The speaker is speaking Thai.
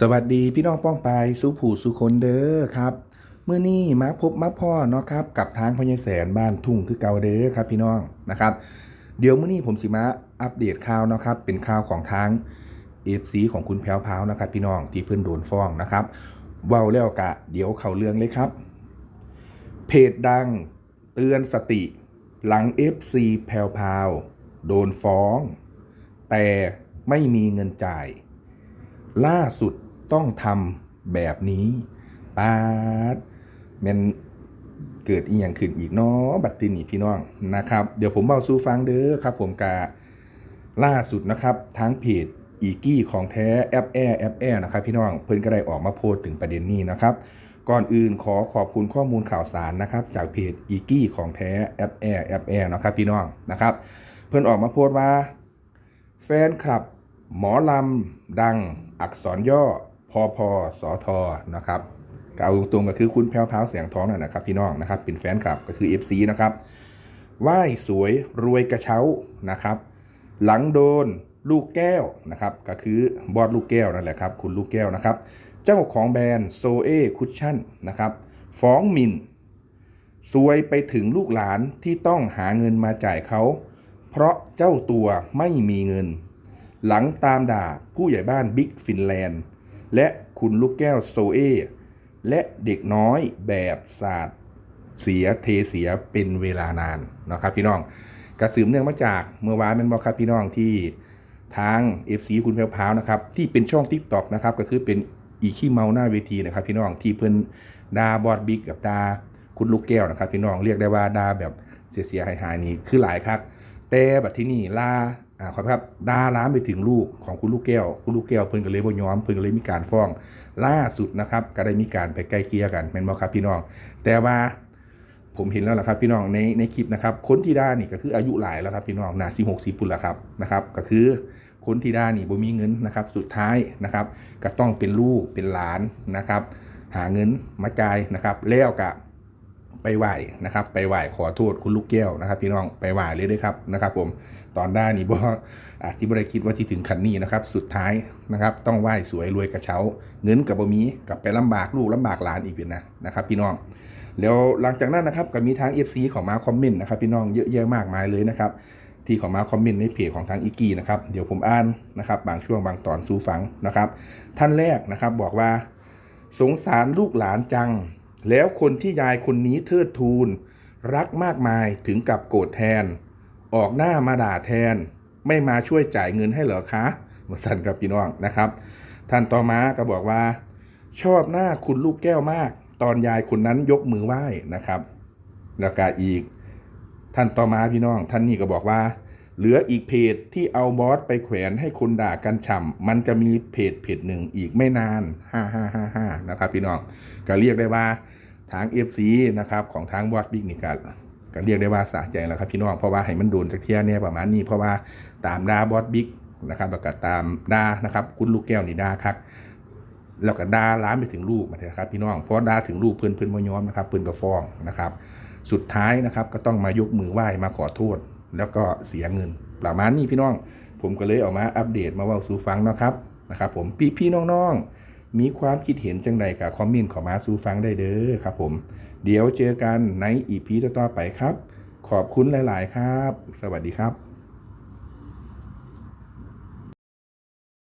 สวัสดีพี่น้องป้องไปายสุผู้สุคนเด้อครับเมื่อนี้มาพบมาพ่อเนาะครับกับทางพญแสนบ้านทุ่งคือเก่าเด้อครับพี่น้องนะครับ เดี๋ยวเมื่อนี้ผมสิมาอัปเดตข่าวเนาะครับเป็นข่าวของทางเอฟซีของคุณแพรวพาวนะครับ พี่น้องที่เพิ่นโดนฟ้องนะครับเว้าแล้วกะ เดี๋ยวเข้าเรื่องเลยครับ เพจดังเตือนสติ หลัง FC แพรวพาวโดนฟ้อง แต่ไม่มีเงินจ่าย ล่าสุด ต้องทำแบบนี้ปาดแมันเกิดอีกอย่างขึ้นอีกเนาะบัตรตินี่พี่น้องนะครับ เดี๋ยวผมเบาสู้ฟังเด้อครับ ผมกาล่าสุดนะครับทั้งเพจอีกี้ของแท้แอปแอแอปแอนะครับพี่น้องเพิ่นก็ได้ออกมาโพสต์ถึงประเด็นนี้นะครับ ก่อนอื่นขอขอบคุณข้อมูลข่าวสารนะครับ จากเพจอีกี้ของแท้แอปแอแอปแอนะครับพี่น้องนะครับ เพิ่นออกมาโพสต์ว่า แฟนคลับ หมอลำดังอักษรย่อ พอพอสอทอนะครับกล่าวตรงๆก็คือคุณแพรวพาวเสียงท้องนั่นนะครับ พี่น้องนะครับเป็นแฟนคลับก็คือ FC นะครับไหว้สวยรวยกระเช้านะครับ หลังโดนลูกแก้วนะครับก็คือบอดลูกแก้วนั่นแหละครับ คุณลูกแก้วนะครับ เจ้าของแบรนด์โซเอคุชชั่นนะครับฟ้องหมินซวยไปถึงลูกหลานที่ต้องหาเงินมาจ่ายเขา เพราะเจ้าตัวไม่มีเงิน หลังตามด่าผู้ใหญ่บ้านบิ๊กฟินแลนด์ และคุณลูกแก้วโซเอและเด็กน้อยแบบศาสตร์เสียเทเสียเป็นเวลานานนะครับพี่น้องกระสืมเนื่องมาจากเมื่อวานแมันบอกครับพี่น้องที่ทาง FC คุณแพรวพาวนะครับที่เป็นช่อง t ิ k t o k นะครับก็คือเป็นอีขี้เมาหน้าเวทีนะครับพี่น้องที่เพิ่นดาบอดบิ๊กกับดาคุณลูกแก้วนะครับพี่น้องเรียกได้ว่าดาแบบเสียๆหายๆนี่คือหลายครับแต่บัดที่นี่ลา อ่าขอครับดาล้ามไปถึงลูกของคุณลูกแก้ว คุณลูกแก้วเพิ่นก็เลยบ่ยอมเพิ่นก็เลยมีการฟ้องล่าสุดนะครับก็ได้มีการไปใกล้เกลียกันแม่นบ่ครับพี่น้อง แต่ว่าผมเห็นแล้วล่ะครับพี่น้องในในคลิปนะครับคนที่ด้นี่ก็คืออายุหลายแล้วครับพี่น้องน่าสิ60ปุ่นแล้วครับนะครับก็คือคนที่ด้นี่บ่มีเงินนะครับสุดท้ายนะครับก็ต้องเป็นลูกเป็นหลานนะครับหาเงินมาจ่ายนะครับแล้วก็ ไปไหว้นะครับ ไปไหว้ขอโทษคุณลูกแก้วนะครับ พี่น้องไปไหว้เลยด้วยครับนะครับผมตอนได้นี่บ่อาที่บ่ได้คิดว่าที่ถึงขันนี้นะครับ สุดท้ายนะครับต้องไหว้สวยรวยกระเช้า เงินกับบ่มีกลับไปลำบากลูกลำบากหลานอีกเป็นนะนะครับ พี่น้องแล้วหลังจากนั้นนะครับก็มีทาง FC ของมาคอมเมนต์นะครับพี่น้องเยอะแยะมากมายเลยนะครับที่ของมาคอมเมนต์ในเพจของทางอีกีนะครับเดี๋ยวผมอ่านนะครับ บางช่วงบางตอนสู่ฟังนะครับ ท่านแรกนะครับบอกว่า สงสารลูกหลานจัง แล้วคนที่ยายคนนี้เทิดทูน รักมากมายถึงกับโกรธแทน ออกหน้ามาด่าแทน ไม่มาช่วยจ่ายเงินให้เหรอคะมาสั่นกับพี่น้องนะครับ ท่านต่อมาก็บอกว่า ชอบหน้าคุณลูกแก้วมาก ตอนยายคนนั้นยกมือไหว้นะครับ แล้วก็อีก ท่านต่อมาพี่น้อง ท่านนี้ก็บอกว่า เหลืออีกเพจที่เอาบอสไปแขวนให้คนด่ากันฉ่ำมันจะมีเพจเพจหนึ่งอีกไม่นาน5555นะครับพี่น้องก็เรียกได้ว่าทาง FC นะครับของทางบอสบิ๊กนี่ก็ก็เรียกได้ว่าสะใจแล้วครับพี่น้องเพราะว่าให้มันโดนจากเที่ยเนี่ยประมาณนี้เพราะว่าตามดาบอสบิ๊กนะครับแล้วก็ตามดานะครับ คุณลูกแก้วนี่ดาครับแล้วก็ดาล้ามไปถึงลูกนะครับ พี่น้องเพราะดาถึงลูกเพื่อนเพื่อนมย้อมนะครับเพื่อนก็ฟ้องนะครับ สุดท้ายนะครับก็ต้องมายกมือไหว้มาขอโทษ แล้วก็เสียเงินประมาณนี้พี่น้อง ผมก็เลยออกมาอัปเดตมาว่าสู่ฟังนะครับนะครับผมพี่พี่น้องๆ มีความคิดเห็นจังใดกับคอมเมนต์ขอมาสู่ฟังได้เด้อครับผม เดี๋ยวเจอกันในอีพีต่อๆไปครับ ขอบคุณหลาย ๆ ครับ สวัสดีครับ